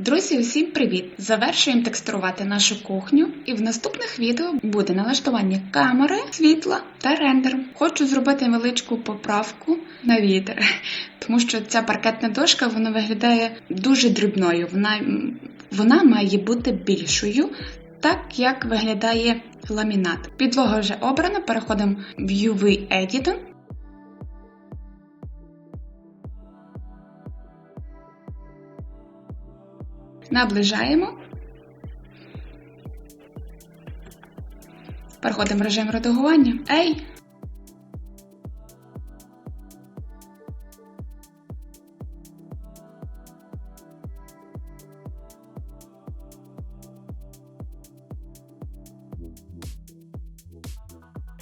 Друзі, усім привіт! Завершуємо текстурувати нашу кухню, і в наступних відео буде налаштування камери, світла та рендер. Хочу зробити невеличку поправку на вітер, тому що ця паркетна дошка вона виглядає дуже дрібною. Вона, вона має бути більшою, так як виглядає ламінат. Підлога вже обрана, переходимо в UV Editing. Наближаємо. Переходимо в режим редагування. Ей!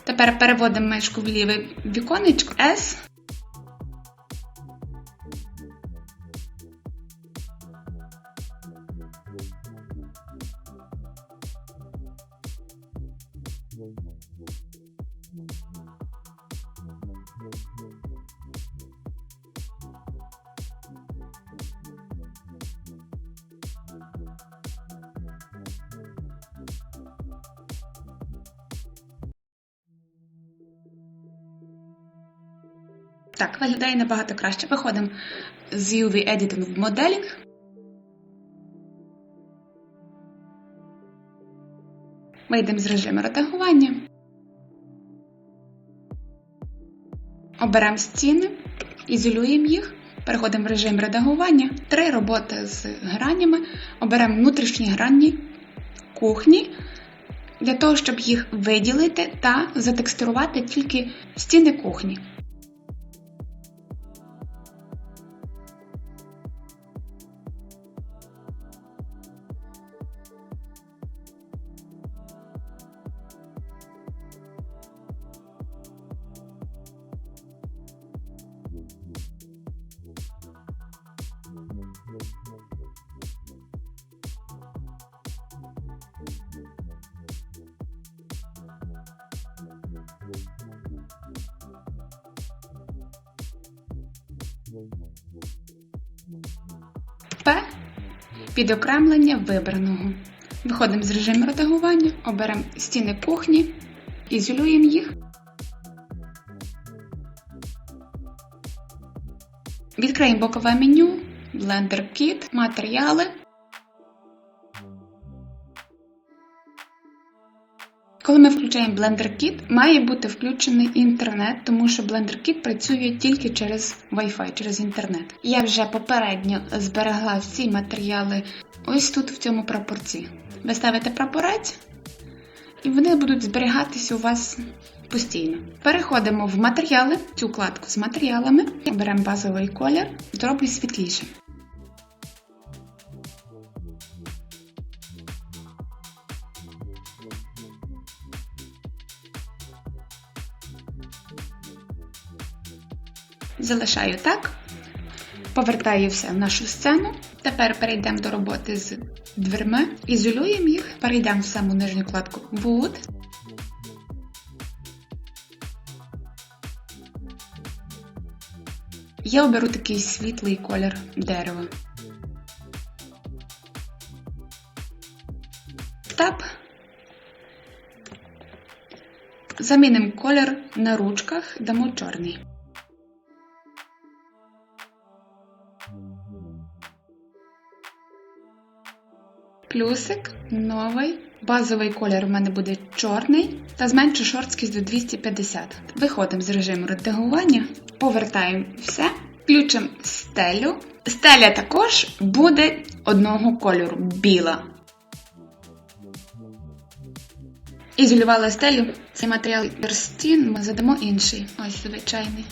Тепер переводимо мишку в ліве віконечко S. Так, виглядає набагато краще. Виходимо з UV Editing в моделінг. Вийдемо з режиму редагування. Оберемо стіни, ізолюємо їх, переходимо в режим редагування. Три роботи з гранями. Оберемо внутрішні грані кухні для того, щоб їх виділити та затекстурувати тільки стіни кухні. П. Підокремлення вибраного. Виходимо з режиму редагування, оберемо стіни кухні, ізолюємо їх. Відкриємо бокове меню, Blender Kit, матеріали. Коли ми включаємо Blender Kit, має бути включений інтернет, тому що Blender Kit працює тільки через Wi-Fi, через інтернет. Я вже попередньо зберегла всі матеріали ось тут, в цьому прапорці. Ви ставите прапорець, і вони будуть зберігатися у вас постійно. Переходимо в матеріали, цю вкладку з матеріалами, беремо базовий колір, зроблю світліше. Залишаю так. Повертаю все в нашу сцену. Тепер перейдемо до роботи з дверми, ізолюємо їх, перейдемо в саму нижню вкладку Wood. Я оберу такий світлий колір дерева. Тап. Замінимо колір на ручках, дамо чорний. Плюсик, новий. Базовий колір у мене буде чорний та зменшу шорсткість до 250. Виходимо з режиму редагування, повертаємо все, включимо стелю. Стеля також буде одного кольору біла. Ізолювали стелю. Цей матеріал стін ми задамо інший. Ось звичайний.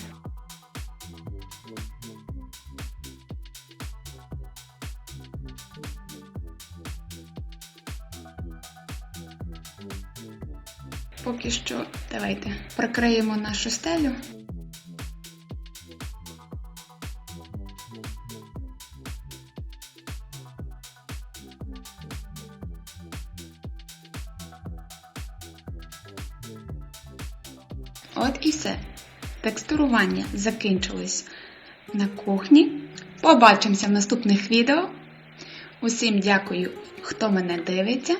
Поки що давайте прикриємо нашу стелю. От і все. Текстурування закінчилось на кухні. Побачимося в наступних відео. Усім дякую, хто мене дивиться.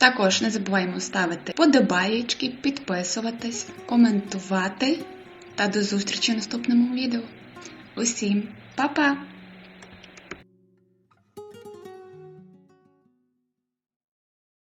Також не забуваємо ставити подобаєчки, підписуватись, коментувати. Та до зустрічі в наступному відео. Усім па-па!